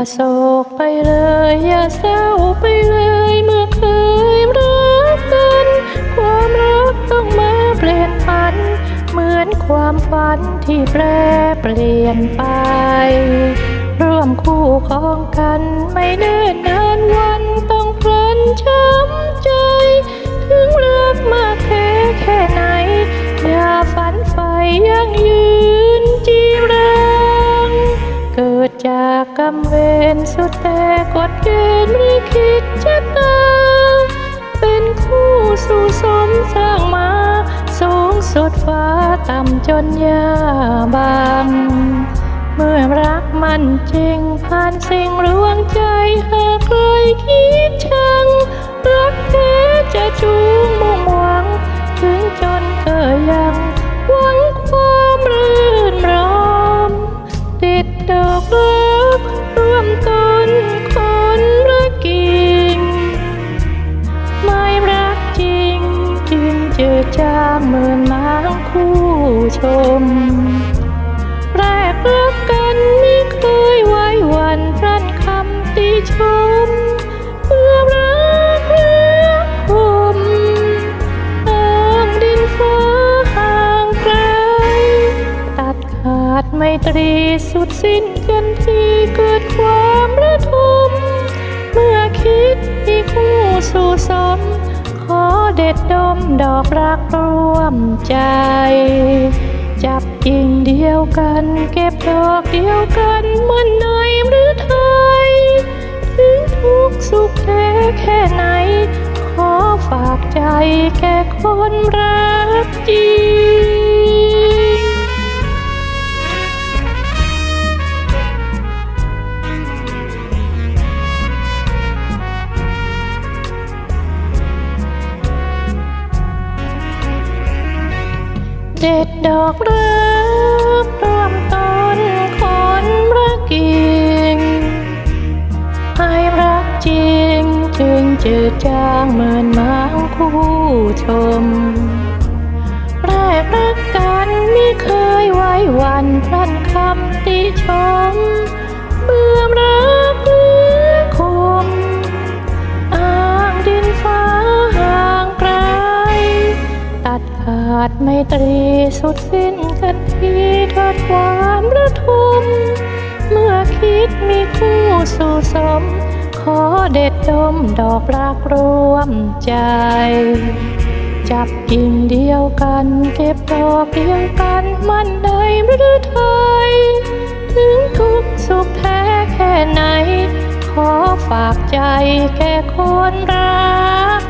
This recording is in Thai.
อย่าโศกไปเลย อย่าเศร้าไปเลย เมื่อเคยรักกัน ความรักต้องมาเปลี่ยนผัน เหมือนความฝันที่แปรเปลี่ยนไป ร่วมคู่ของกันไม่เนิ่นนานวันต่อ จากกรรมเวรสุดแต่กฎเกณฑ์ลิขิตชะตา เป็นคู่สู่สมสร้างมา สูงสุดฟ้าต่ำจนยาบาง เมื่อรักมันจริง ผ่านสิ่งรวงใจหากใครคิดชัง รักแท้จะจูงมุ่งหวัง ถึงจนเกิดยังหวังความรื่นรมติดดอกรักางเหมือนม้างคู่ชม แรกรักกันไม่เคยไว้วันพรันคำติชมเมื่อรักรักผมต่างดินฟ้าห่างไกล ตัดขาดไมตรีสุดสิ้นกันที่เกิดความระทม เมื่อคิดมีคู่สู่สม เด็ดดมดอกรักร่วมใจ จับกิ่งเดียวกัน เก็บดอกเดียวกันมันในหรือไทยถึงทุกสุขแท้แค่ไหน ขอฝากใจแค่คนรักจริง เด็ดดอกรักร่วมต้นคนรักกิ่งให้รักจริงจึงจืดจางเหมือนหมางคู่ชมแรกรักกันไม่เคยไว้วันพลันคำติชมาดไม่ตรีสุดสิ้นกันทีทอดความระทุม เมื่อคิดมีคู่สู่สม ขอเด็ดดมดอกรักรวมใจ จับกิ่งเดียวกัน เก็บดอกเดียวกันมันได้ฤดูไทย ถึงทุกสุขแท้แค่ไหน ขอฝากใจแค่คนรัก